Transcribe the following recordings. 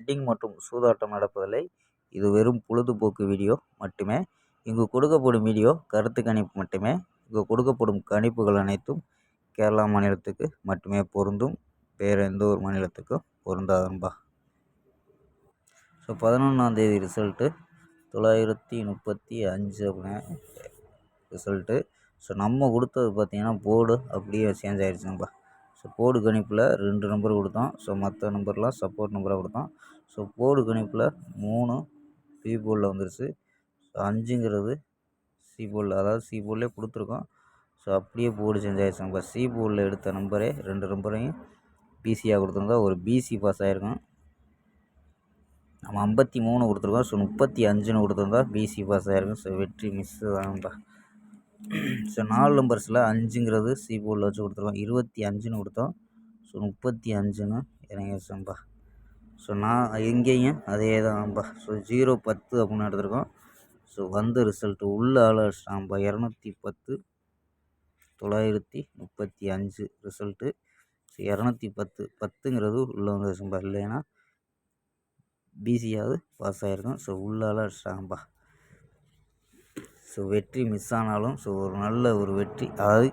Bedding மற்றும் சூதாட்டம் நடப்பதில்லை. இது வெறும் பொழுதுபோக்கு வீடியோ மட்டுமே. இங்கு கொடுக்கப்படும் வீடியோ கருத்து கணிப்பு மட்டுமே. இங்கு கொடுக்கப்படும் கணிப்புகள் அனைத்தும் கேரளா மாநிலத்துக்கு மட்டுமே பொருந்தும். வேறு எந்த ஒரு மாநிலத்துக்கும் பொருந்தாதும்பா ஸோ பதினொன்றாந்தேதி ரிசல்ட்டு தொள்ளாயிரத்தி முப்பத்தி அஞ்சு அப்படின்னு ரிசல்ட்டு ஸோ நம்ம கொடுத்தது பார்த்திங்கன்னா போர்டு அப்படியே சேஞ்ச் ஆகிடுச்சுங்கப்பா ஸோ போர்டு கணிப்பில் ரெண்டு நம்பர் கொடுத்தோம் ஸோ மற்ற நம்பர்லாம் சப்போர்ட் நம்பராக கொடுத்தோம் ஸோ போர்டு கணிப்பில் மூணு பி போர்டில் வந்துருச்சு. ஸோ அஞ்சுங்கிறது சி போர்டில் அதாவது சி போர்டிலே கொடுத்துருக்கோம். ஸோ அப்படியே போர்டு சேஞ்ச் ஆகிடுச்சு நம்ம சி போர்டில் எடுத்த நம்பரே ரெண்டு நம்பரையும் பிசியாக கொடுத்துருந்தா ஒரு பிசி பாஸ் ஆகிருக்கும் நம்ம ஐம்பத்தி மூணு கொடுத்துருக்கோம். ஸோ முப்பத்தி அஞ்சுன்னு கொடுத்துருந்தா பிசி பாஸ் ஆகிருக்கும் ஸோ வெற்றி மிஸ்ஸு தான்ப்பா ஸோ நாலு நம்பர்ஸில் அஞ்சுங்கிறது சி போர்டில் வச்சு கொடுத்துருக்கோம் இருபத்தி அஞ்சுன்னு கொடுத்தோம். ஸோ முப்பத்தி அஞ்சுன்னு இறங்கிடுச்சோம்ப்பா ஸோ நான் எங்கேயும் அதே தான்ப்பா ஸோ ஜீரோ பத்து அப்படின்னு எடுத்திருக்கோம். ஸோ வந்த ரிசல்ட்டு உள்ள ஆள் அடிச்சிட்டான்ப்பா இரநூத்தி பத்து தொள்ளாயிரத்தி முப்பத்தி அஞ்சு ரிசல்ட்டு ஸோ இரநூத்தி பத்து பத்துங்கிறது உள்ளே வந்துருச்சுப்பா இல்லைன்னா பிசியாவது பாஸ் ஆகிருக்கும் ஸோ உள்ளால அடிச்சிட்டாங்கப்பா. ஸோ வெற்றி மிஸ் ஆனாலும் ஸோ ஒரு நல்ல ஒரு வெற்றி அதாவது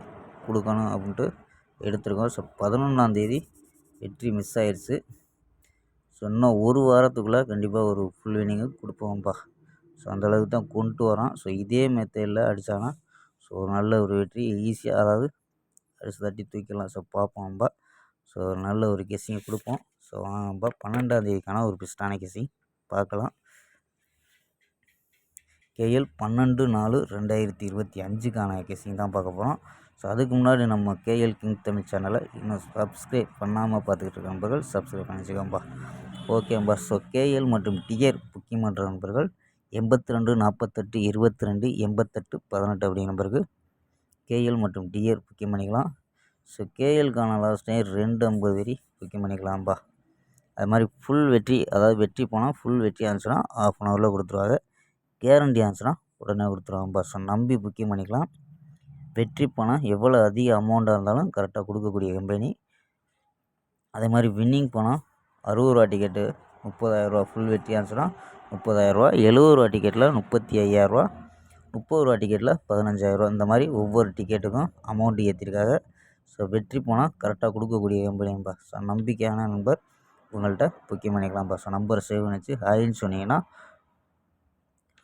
கொடுக்கணும் அப்படின்ட்டு எடுத்திருக்கோம். ஸோ பதினொன்றாந்தேதி வெற்றி மிஸ் ஆயிடுச்சு ஸோ இன்னும் ஒரு வாரத்துக்குள்ளே கண்டிப்பாக ஒரு ஃபுல் வினிங்கு கொடுப்போம்ப்பா. ஸோ அந்தளவுக்கு தான் கொண்டு வரோம். ஸோ இதே மெத்தடில் அடித்தாங்கன்னா ஸோ ஒரு நல்ல ஒரு வெற்றி ஈஸியாக அதாவது அடிச்சு தட்டி தூக்கிடலாம். ஸோ பார்ப்போம்ப்பா. ஸோ ஒரு நல்ல ஒரு கெஸ்ஸிங்கை கொடுப்போம். ஸோ வாங்கப்பா. பன்னெண்டாந்தேதிக்கான ஒரு பெஸ்ட்டான கெஸ்ஸிங் பார்க்கலாம். கேஎல் பன்னெண்டு நாலு ரெண்டாயிரத்தி இருபத்தி அஞ்சுக்கான கேசிங் தான் பார்க்க போகிறோம். ஸோ அதுக்கு முன்னாடி நம்ம கேஎல் கிங் தமிழ் சேனலை இன்னும் சப்ஸ்கிரைப் பண்ணாமல் பார்த்துக்கிட்டு இருக்க நண்பர்கள் சப்ஸ்கிரைப் பண்ணிச்சுக்கோம்பா ஓகேம்பா ஸோ கேஎல் மற்றும் டிஎர் புக்கிங் பண்ணுற நண்பர்கள் எண்பத்தி ரெண்டு நாற்பத்தெட்டு இருபத்தி ரெண்டு எண்பத்தெட்டு பதினெட்டு அப்படிங்கிற நம்பருக்கு கேஎல் மற்றும் டிஎர் புக்கிங் பண்ணிக்கலாம். ஸோ கேஎல்கான லாஸ்ட் டைம் ரெண்டு ஐம்பது வரி புக்கிங் பண்ணிக்கலாம்ப்பா. அது மாதிரி ஃபுல் வெற்றி அதாவது வெற்றி போனால் ஃபுல் வெற்றி ஆச்சுன்னா ஆஃப் அன் ஹவரில் கொடுத்துருவாங்க. கேரண்டி ஆச்சுன்னா உடனே கொடுத்துருவாங்க பஸ்ஸை நம்பி புக்கிங் பண்ணிக்கலாம். வெற்றி பணம் எவ்வளோ அதிக அமௌண்ட்டாக இருந்தாலும் கரெக்டாக கொடுக்கக்கூடிய கம்பெனி அதே மாதிரி வின்னிங் பணம் அறுபது ரூபா டிக்கெட்டு முப்பதாயிரரூவா ஃபுல் வெற்றி ஆச்சுன்னா முப்பதாயிரரூவா எழுபது ரூபா டிக்கெட்டில் முப்பத்தி ஐயாயிரரூவா முப்பது ரூபா டிக்கெட்டில் பதினஞ்சாயிரரூவா இந்த மாதிரி ஒவ்வொரு டிக்கெட்டுக்கும் அமௌண்ட்டு ஏற்றிருக்காங்க ஸோ வெற்றி போனால் கரெக்டாக கொடுக்கக்கூடிய கம்பெனிப்பா ஸோ நம்பிக்கையான நம்பர் உங்கள்கிட்ட புக்கிங் பண்ணிக்கலாம்ப்பா ஸோ நம்பர் சேவ் பண்ணிச்சு. ஹாயின்னு சொன்னீங்கன்னா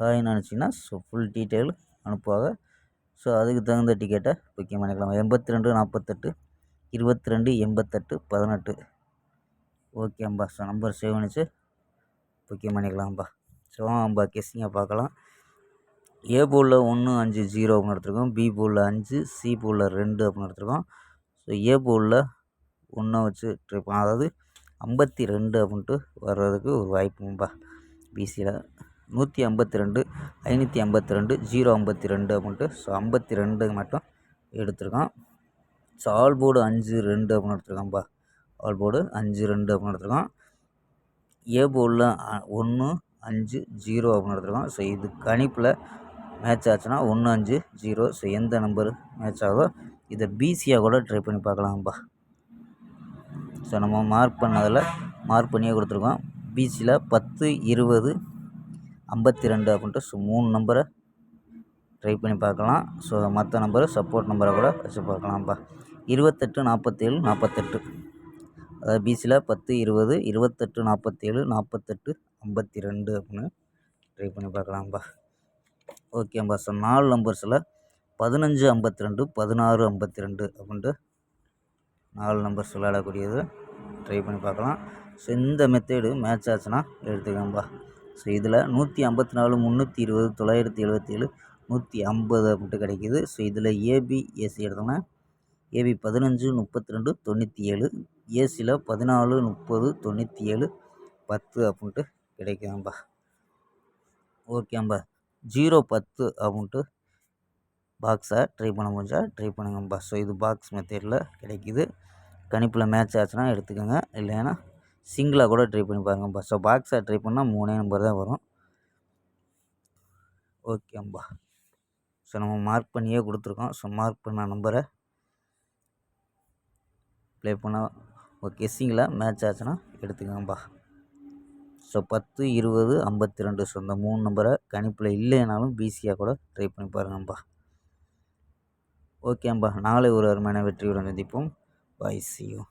ஹாய்னு அனுப்பிச்சிங்கன்னா ஸோ ஃபுல் டீட்டெயில் அனுப்புவாங்க. ஸோ அதுக்கு தகுந்த டிக்கெட்டை புக்கிங் பண்ணிக்கலாம் எண்பத்தி ரெண்டு நாற்பத்தெட்டு இருபத்தி ரெண்டு எண்பத்தெட்டு பதினெட்டு. ஓகேம்பா ஸோ நம்பர் சேவ் பண்ணிச்சு புக்கிங் பண்ணிக்கலாம்ப்பா. ஸோ வாங்கப்பா கெஸ்ஸிங்கை பார்க்கலாம். ஏ பூலில் ஒன்று அஞ்சு ஜீரோ அப்படின்னு எடுத்துருக்கோம். பி பூலில் அஞ்சு சி பூலில் ரெண்டு அப்படின்னு எடுத்துருக்கோம். ஸோ ஏ பூலில் ஒன்றை வச்சு ட்ரிப் அதாவது ஐம்பத்தி ரெண்டு அப்படின்ட்டு வர்றதுக்கு ஒரு வாய்ப்பும்பா பிசியில் நூற்றி ஐம்பத்தி ரெண்டு ஐநூற்றி ஐம்பத்தி ரெண்டு ஜீரோ ஐம்பத்தி ரெண்டு அப்படின்ட்டு ஸோ ஐம்பத்தி ரெண்டு மட்டும் எடுத்திருக்கான். ஸோ ஆல் போர்டு அஞ்சு ரெண்டு அப்படின்னு எடுத்துருக்கான்ப்பா ஆல் போர்டு அஞ்சு ரெண்டு அப்படின்னு எடுத்திருக்கான். ஏ போர்டில் ஒன்று அஞ்சு ஜீரோ அப்படின்னு எடுத்திருக்கான். ஸோ இது கணிப்பில் மேட்ச் ஆச்சுன்னா ஒன்று அஞ்சு ஜீரோ. ஸோ எந்த நம்பர் மேட்ச் ஆகுதோ இதை பிசியாக கூட ட்ரை பண்ணி பார்க்கலாம்ப்பா ஸோ நம்ம மார்க் பண்ணதில் மார்க் பண்ணியே கொடுத்துருக்கோம். பிசியில் பத்து இருபது ஐம்பத்தி ரெண்டு அப்படின்ட்டு ஸோ மூணு நம்பரை ட்ரை பண்ணி பார்க்கலாம். ஸோ மற்ற நம்பரை சப்போர்ட் நம்பரை கூட வச்சு பார்க்கலாம்ப்பா இருபத்தெட்டு நாற்பத்தேழு நாற்பத்தெட்டு அதாவது பிசியில் பத்து இருபது இருபத்தெட்டு நாற்பத்தேழு நாற்பத்தெட்டு ஐம்பத்தி ரெண்டு அப்படின்னு ட்ரை பண்ணி பார்க்கலாம்ப்பா ஓகேம்பா ஸோ நாலு நம்பர்ஸில் பதினஞ்சு ஐம்பத்தி ரெண்டு பதினாறு ஐம்பத்தி ரெண்டு அப்படின்ட்டு நாலு நம்பர்ஸ் விளையாடக்கூடியது ட்ரை பண்ணி பார்க்கலாம். ஸோ இந்த மெத்தேடு மேட்ச் ஆச்சுன்னா எடுத்துக்கோம்பா ஸோ இதில் நூற்றி ஐம்பத்தி நாலு முந்நூற்றி இருபது தொள்ளாயிரத்தி எழுபத்தி ஏழு நூற்றி ஐம்பது அப்படின்ட்டு கிடைக்கிது. ஸோ இதில் ஏபி ஏசி எடுத்தோம்னா ஏபி பதினஞ்சு முப்பத்தி ரெண்டு தொண்ணூற்றி ஏழு ஏசியில் பதினாலு முப்பது தொண்ணூற்றி ஏழு பத்து அப்படின்ட்டு கிடைக்கும்பா ஓகேம்பா ஜீரோ பத்து அப்படின்ட்டு பாக்ஸை ட்ரை பண்ண முடிஞ்சால் ட்ரை பண்ணுங்கம்பா. ஸோ இது பாக்ஸ் மெத்தேடில் கிடைக்கிது. கணிப்பில் மேட்ச் ஆச்சுன்னா எடுத்துக்கோங்க. இல்லைன்னா சிங்கிளாக கூட ட்ரை பண்ணி பாருங்கப்பா ஸோ பாக்ஸாக ட்ரை பண்ணால் மூணே நம்பர் தான் வரும். ஓகேம்பா ஸோ நம்ம மார்க் பண்ணியே கொடுத்துருக்கோம். ஸோ மார்க் பண்ண நம்பரை ப்ளே பண்ணால் ஓகே சிங்கிளாக மேட்ச் ஆச்சுன்னா எடுத்துக்கோங்கப்பா ஸோ பத்து இருபது ஐம்பத்தி ரெண்டு ஸோ இந்த மூணு நம்பரை கணிப்பில் இல்லைனாலும் பிசியாக கூட ட்ரை பண்ணி பாருங்கப்பா ஓகேம்பா நாளை ஒரு அருமையான வெற்றியுடன் சந்திப்போம். பாய் சியூ